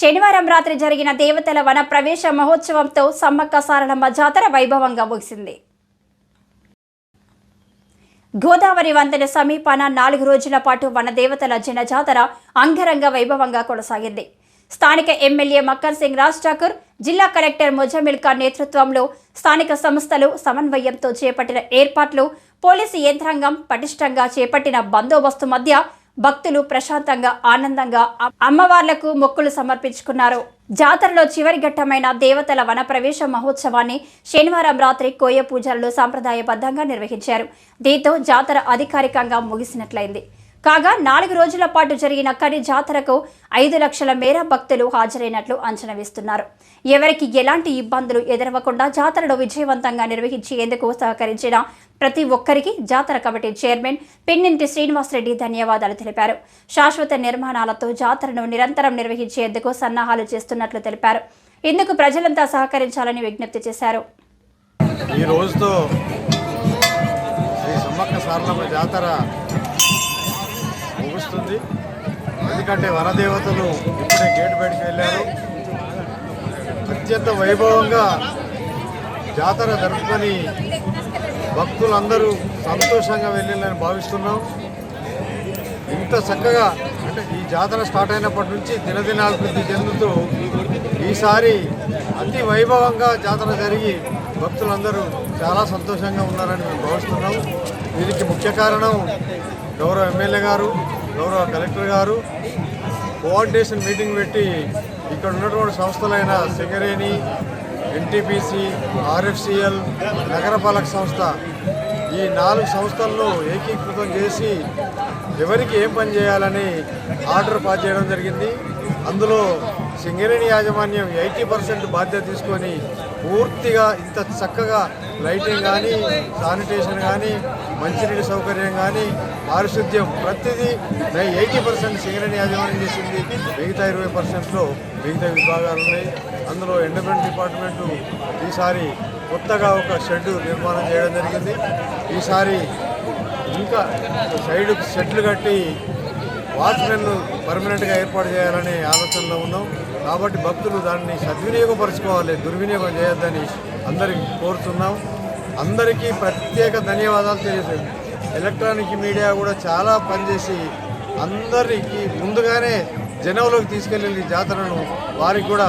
శనివారం రాత్రి జరిగిన దేవతల వన ప్రవేశ మహోత్సవంతో సమ్మక్క సారలమ్మ జాతర వైభవంగా ముగిసింది. గోదావరి వంతెన సమీపాన నాలుగు రోజుల పాటు వనదేవతల జన జాతర అంగరంగ వైభవంగా కొనసాగింది. స్థానిక ఎమ్మెల్యే మక్కర్ సింగ్ రాజ్ ఠాకూర్ జిల్లా కలెక్టర్ ముజమిల్ ఖాన్ నేతృత్వంలో స్థానిక సంస్థలు సమన్వయంతో చేపట్టిన ఏర్పాట్లు పోలీసు యంత్రాంగం పటిష్టంగా చేపట్టిన బందోబస్తు మధ్య భక్తులు ప్రశాంతంగా ఆనందంగా అమ్మవార్లకు మొక్కులు సమర్పించుకున్నారు. జాతరలో చివరి ఘట్టమైన దేవతల వన ప్రవేశ మహోత్సవాన్ని శనివారం రాత్రి కోయ పూజలను సాంప్రదాయబద్ధంగా నిర్వహించారు. దీంతో జాతర అధికారికంగా ముగిసినట్లయింది. కాగా నాలుగు రోజుల పాటు జరిగిన కడి జాతరకు ఐదు లక్షల మేర భక్తులు హాజరైనట్లు అంచనా వేస్తున్నారు. ఎవరికి ఎలాంటి ఇబ్బందులు ఎదురవ్వకుండా జాతరను విజయవంతంగా నిర్వహించేందుకు సహకరించిన ప్రతి ఒక్కరికి జాతర కమిటీ చైర్మన్ పిన్నింటి శ్రీనివాసరెడ్డి ధన్యవాదాలు తెలిపారు. శాశ్వత నిర్మాణాలతో జాతరను నిరంతరం నిర్వహించేందుకు సన్నాహాలు చేస్తున్నట్లు తెలిపారు. ఇందుకు ప్రజలంతా సహకరించాలని విజ్ఞప్తి చేశారు. ఈ రోజుతో శ్రీ సమ్మక్క సారలమ్మ జాతర ముగుస్తుంది. ఎందుకంటే వనదేవతలు ఇప్పుడే గేటు బయటికి వెళ్ళారు. అత్యంత వైభవంగా జాతర జరుపుకొని భక్తులందరూ సంతోషంగా వెళ్ళాలని భావిస్తున్నాం. ఇంత చక్కగా అంటే ఈ జాతర స్టార్ట్ అయినప్పటి నుంచి దినదినాభివృద్ధి చెందుతూ ఈసారి అతి వైభవంగా జాతర జరిగి భక్తులందరూ చాలా సంతోషంగా ఉన్నారని మేము భావిస్తున్నాం. దీనికి ముఖ్య కారణం గౌరవ ఎమ్మెల్యే గారు గౌరవ కలెక్టర్ గారు. కోఆర్డినేషన్ మీటింగ్ పెట్టి ఇక్కడ ఉన్నటువంటి సంస్థలైన సింగరేణి ఎన్టీపీసీ ఆర్ఎఫ్సిఎల్ నగరపాలక సంస్థ ఈ నాలుగు సంస్థలను ఏకీకృతం చేసి ఎవరికి ఏం పని చేయాలని ఆర్డర్ పాస్ చేయడం జరిగింది. అందులో సింగరేణి యాజమాన్యం ఎయిటీ పర్సెంట్ బాధ్యత తీసుకొని పూర్తిగా ఇంత చక్కగా లైటింగ్ కానీ శానిటేషన్ కానీ మంచినీటి సౌకర్యం కానీ పారిశుద్ధ్యం ప్రతిదీ ఎయిటీ పర్సెంట్ సింగరేణి యాజమాన్యం చేసింది. మిగతా ఇరవై పర్సెంట్లో మిగతా విభాగాలు ఉన్నాయి. అందులో ఎండమెంట్ డిపార్ట్మెంటు ఈసారి కొత్తగా ఒక షెడ్ నిర్మాణం చేయడం జరిగింది. ఈసారి ఇంకా సైడ్ షెడ్లు కట్టి వాచ్మెన్ పర్మనెంట్గా ఏర్పాటు చేయాలనే ఆలోచనలో ఉన్నాం. కాబట్టి భక్తులు దాన్ని సద్వినియోగపరచుకోవాలి దుర్వినియోగం చేయొద్దని అందరికీ కోరుతున్నాం. అందరికీ ప్రత్యేక ధన్యవాదాలు తెలియజేయండి. ఎలక్ట్రానిక్ మీడియా కూడా చాలా పనిచేసి అందరికీ ముందుగానే జనంలోకి తీసుకెళ్ళి జాతరను వారికి కూడా